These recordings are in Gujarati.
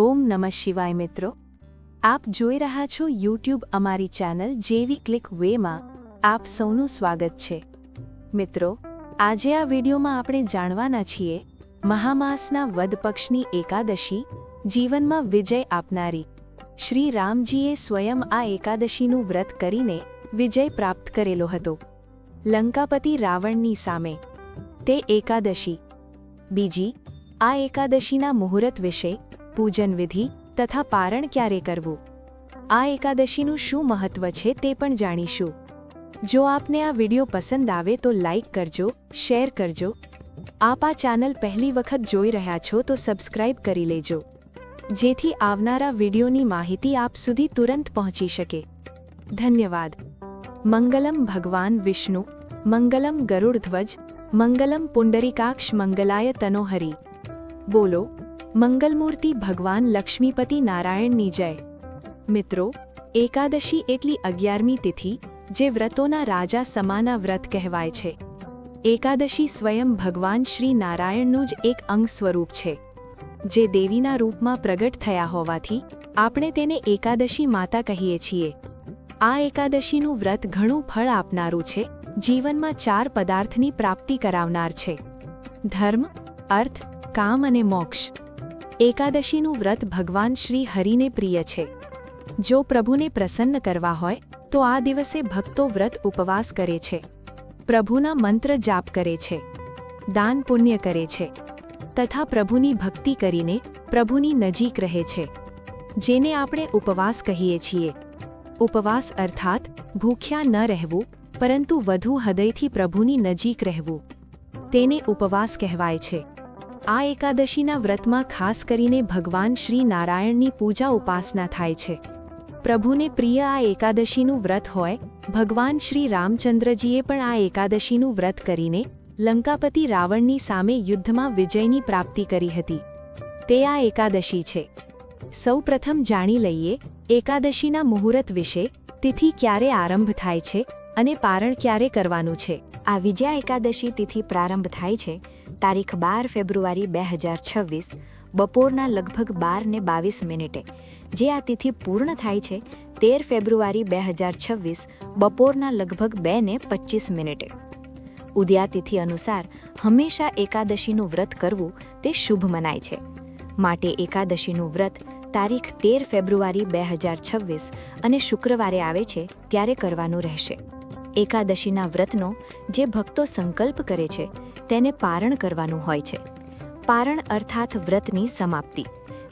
ઓમ નમઃ શિવાય મિત્રો. આપ જોઈ રહ્યા છો યુટ્યુબ અમારી ચેનલ જેવી ક્લિક વેમાં આપ સૌનું સ્વાગત છે. મિત્રો, આજે આ વિડીયોમાં આપણે જાણવાના છીએ, મહામાસના વદ પક્ષની એકાદશી, જીવનમાં વિજય આપનારી. શ્રી રામજીએ સ્વયં આ એકાદશીનું વ્રત કરીને વિજય પ્રાપ્ત કરેલો હતો. લંકાપતિ રાવણની સામે. તે એકાદશી. બીજી, આ એકાદશીના મુહૂર્ત વિશે પૂજન વિધિ તથા પારણ ક્યારે કરવું? આ એકાદશીનું શું મહત્વ છે તે પણ જાણીશું. જો આપને આ વીડિયો પસંદ આવે તો લાઇક કરજો, શેર કરજો. આપ આ ચેનલ પહેલી વખત જોઈ રહ્યા છો તો સબસ્ક્રાઇબ કરી લેજો. જેથી આવનારા વિડીયોની માહિતી આપ સુધી તુરંત પહોંચી શકે. ધન્યવાદ. મંગલમ ભગવાન વિષ્ણુ, મંગલમ ગરુડધ્વજ, મંગલમ પુંડરીકાક્ષ મંગલાય તનોહરી. બોલો મંગલમૂર્તિ ભગવાન લક્ષ્મીપતિ નારાયણની જય. મિત્રો, એકાદશી એટલી અગિયારમી તિથિ, જે વ્રતોના રાજા સમાના વ્રત કહેવાય છે. એકાદશી સ્વયં ભગવાન શ્રી નારાયણનું જ એક અંગ સ્વરૂપ છે. જે દેવીના રૂપમાં પ્રગટ થયા હોવાથી, આપણે તેને એકાદશી માતા કહીએ છીએ. આ એકાદશીનું વ્રત ઘણું ફળ આપનારું છે, જીવનમાં ચાર પદાર્થની પ્રાપ્તિ કરાવનાર છે. ધર્મ, અર્થ, કામ અને મોક્ષ. એકાદશીનું વ્રત ભગવાન શ્રી હરિને પ્રિય છે. જો પ્રભુને પ્રસન્ન કરવા હોય, તો આ દિવસે ભક્તો વ્રત ઉપવાસ કરે છે. પ્રભુના મંત્ર જાપ કરે છે. દાન પુણ્ય કરે છે. તથા પ્રભુની ભક્તિ કરીને પ્રભુની નજીક રહે છે. જેને આપણે ઉપવાસ કહીએ છીએ. ઉપવાસ અર્થાત ભૂખ્યા ન રહેવું, પરંતુ વધુ હૃદયથી પ્રભુની નજીક રહેવું. તેને ઉપવાસ કહેવાય છે. આ એકાદશીના વ્રતમાં ખાસ કરીને ભગવાન શ્રી નારાયણની પૂજા ઉપાસના થાય છે. પ્રભુને પ્રિય આ એકાદશીનું વ્રત હોય, ભગવાન શ્રી રામચંદ્રજીએ પણ આ એકાદશીનું વ્રત કરીને લંકાપતિ રાવણની સામે યુદ્ધમાં વિજયની પ્રાપ્તિ કરી હતી. તે આ એકાદશી છે. સૌ પ્રથમ જાણી લઈએ, એકાદશીના મુહૂર્ત વિશે, તિથિ ક્યારે આરંભ થાય છે, અને પારણ ક્યારે કરવાનું છે. આ વિજયા એકાદશી તિથિ પ્રારંભ થાય છે તારીખ બાર ફેબ્રુઆરી બે હજાર છવ્વીસ, બપોરના લગભગ બાર ને બાવીસ મિનિટે. જે આ તિથિ પૂર્ણ થાય છે, તેર ફેબ્રુઆરી બે હજાર છવ્વીસ, બપોરના લગભગ બે ને પચીસ મિનિટે. ઉદયા તિથિ અનુસાર હંમેશા એકાદશીનું વ્રત કરવું તે શુભ મનાય છે. માટે એકાદશીનું વ્રત તારીખ તેર ફેબ્રુઆરી બે હજાર છવ્વીસ અને શુક્રવારે આવે છે, ત્યારે કરવાનું રહેશે. એકાદશીના વ્રતનો જે ભક્તો સંકલ્પ કરે છે, તેને પારણ કરવાનું હોય છે. પારણ અર્થાત વ્રતની સમાપ્તિ.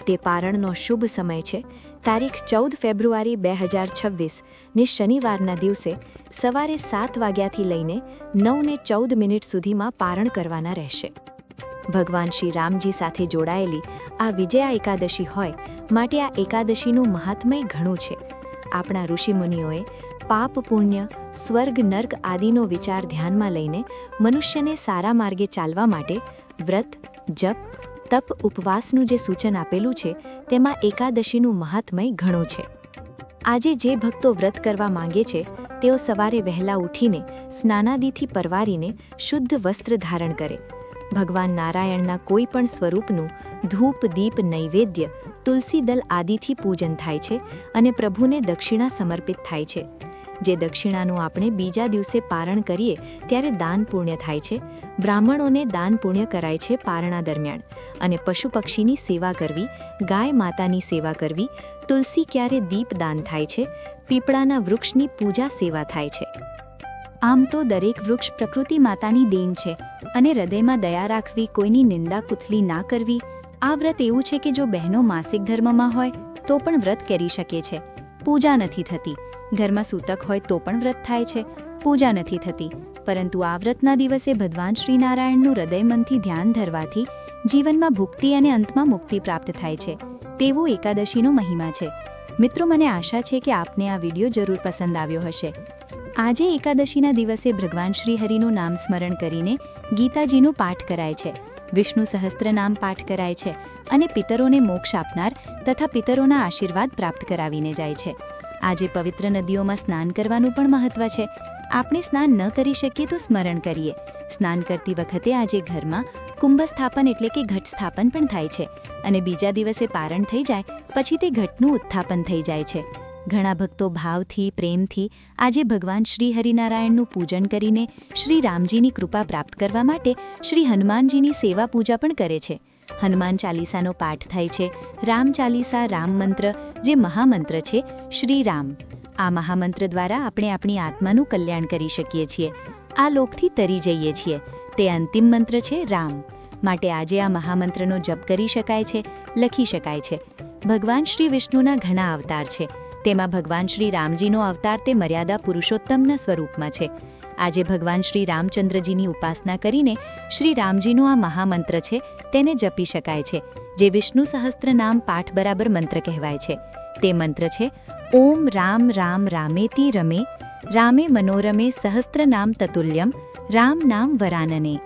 તે પારણનો શુભ સમય છે. તારીખ ચૌદ ફેબ્રુઆરી બે હજાર છવ્વીસને શનિવારના દિવસે સવારે સાત વાગ્યાથી લઈને નવને ચૌદ મિનિટ સુધીમાં પારણ કરવાના રહેશે. ભગવાન શ્રી રામજી સાથે જોડાયેલી આ વિજયા એકાદશી હોય, માટે આ એકાદશીનું મહાત્મય ઘણું છે. આપણા ઋષિમુનિઓએ પાપ, પુણ્ય, સ્વર્ગ, નર્ક આદિનો વિચાર ધ્યાનમાં લઈને મનુષ્યને સારા માર્ગે ચાલવા માટે વ્રત, જપ, તપ ઉપવાસનું જે સૂચન આપેલું છે, તેમાં એકાદશીનું મહાત્મય ઘણું છે. આજે જે ભક્તો વ્રત કરવા માંગે છે, તેઓ સવારે વહેલા ઉઠીને સ્નાનાદિથી પરવારીને શુદ્ધ વસ્ત્ર ધારણ કરે. ભગવાન નારાયણના કોઈ પણ સ્વરૂપનું ધૂપ, દીપ, નૈવેદ્ય તુલસી દલ આદિથી પૂજન થાય છે અને પ્રભુને દક્ષિણા સમર્પિત થાય છે. જે દક્ષિણાનું આપણે બીજા દિવસે પારણ કરીએ ત્યારે દાન પુણ્ય થાય છે. બ્રાહ્મણોને દાન પુણ્ય કરાય છે પારણા દરમિયાન. અને પશુ પક્ષીની સેવા કરવી, ગાય માતાની સેવા કરવી, તુલસી ક્યારે દીપ દાન થાય છે, પીપળાના વૃક્ષની પૂજા સેવા થાય છે. આમ તો દરેક વૃક્ષ પ્રકૃતિ માતાની દેન છે અને હૃદયમાં દયા રાખવી, કોઈની નિંદા કુથલી ના કરવી, આ વ્રત એવું છે કે જો બહેનો માસિક ધર્મમાં હોય તો પણ વ્રત કરી શકે છે. પૂજા નથી થતી. ઘરમાં સૂતક હોય તો પણ વ્રત થાય છે. પૂજા નથી થતી. પરંતુ આ વ્રતના દિવસે ભગવાન શ્રીનારાયણનું હૃદયમનથી ધ્યાન ધરવાથી જીવનમાં ભુક્તિ અને અંતમાં મુક્તિ પ્રાપ્ત થાય છે. તેવો એકાદશીનો મહિમા છે. મિત્રો, મને આશા છે કે આપને આ વીડિયો જરૂર પસંદ આવ્યો હશે. આજે એકાદશીના દિવસે ભગવાન શ્રીહરિનું નામ સ્મરણ કરીને ગીતાજીનું પાઠ કરાય છે. વિષ્ણુ સહસ્ત્ર નામ પાઠ કરાય છે અને પિતરોને મોક્ષ આપનાર તથા પિતરોના આશીર્વાદ પ્રાપ્ત કરાવીને જાય છે. આજે પવિત્ર નદીઓમાં સ્નાન કરવાનું પણ મહત્વ છે. આપણે સ્નાન ન કરી શકીએ તો સ્મરણ કરીએ. સ્નાન કરતી વખતે આજે ઘરમાં કુંભ સ્થાપન એટલે કે ઘટ સ્થાપન પણ થાય છે અને બીજા દિવસે પારણ થઈ જાય, પછી તે ઘટનું ઉત્થાપન થઈ જાય છે. ઘણા ભક્તો ભાવથી, પ્રેમથી આજે ભગવાન શ્રી હરિનારાયણનું પૂજન કરીને શ્રી રામજીની કૃપા પ્રાપ્ત કરવા માટે શ્રી હનુમાનજીની સેવા પૂજા પણ કરે છે. હનુમાન ચાલીસાનો પાઠ થાય છે. રામ ચાલીસા, રામ મંત્ર, જે મહામંત્ર છે શ્રી રામ આ મહામંત્ર દ્વારા આપણે આપણી આત્માનું કલ્યાણ કરી શકીએ છીએ. આ લોકથી તરી જઈએ છીએ. તે અંતિમ મંત્ર છે, રામ. માટે આજે આ મહામંત્રનો જપ કરી શકાય છે, લખી શકાય છે. ભગવાન શ્રી વિષ્ણુના ઘણા અવતાર છે. તેમાં ભગવાન શ્રી રામજીનો અવતાર તે મર્યાદા પુરુષોત્તમના સ્વરૂપમાં છે. આજે ભગવાન શ્રી રામચંદ્રજીની ઉપાસના કરીને શ્રી રામજીનો આ મહામંત્ર છે તેને જપી શકાય છે, જે વિષ્ણુ સહસ્ત્ર નામ પાઠ બરાબર મંત્ર કહેવાય છે. તે મંત્ર છે, ઓમ રામ રામ રામેતી રમે, રામે મનોરમે સહસ્ત્ર નામ તતુલ્યમ, રામ નામ વરાનને.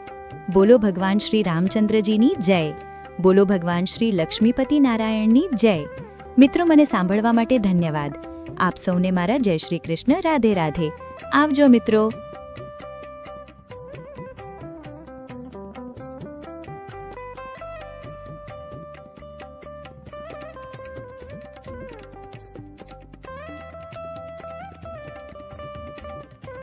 બોલો ભગવાન શ્રી રામચંદ્રજીની જય. બોલો ભગવાન શ્રી લક્ષ્મીપતિ નારાયણની જય. મિત્રો, મને સાંભળવા માટે ધન્યવાદ. આપ સૌને મારા જય શ્રી કૃષ્ણ. રાધે રાધે. આવજો મિત્રો.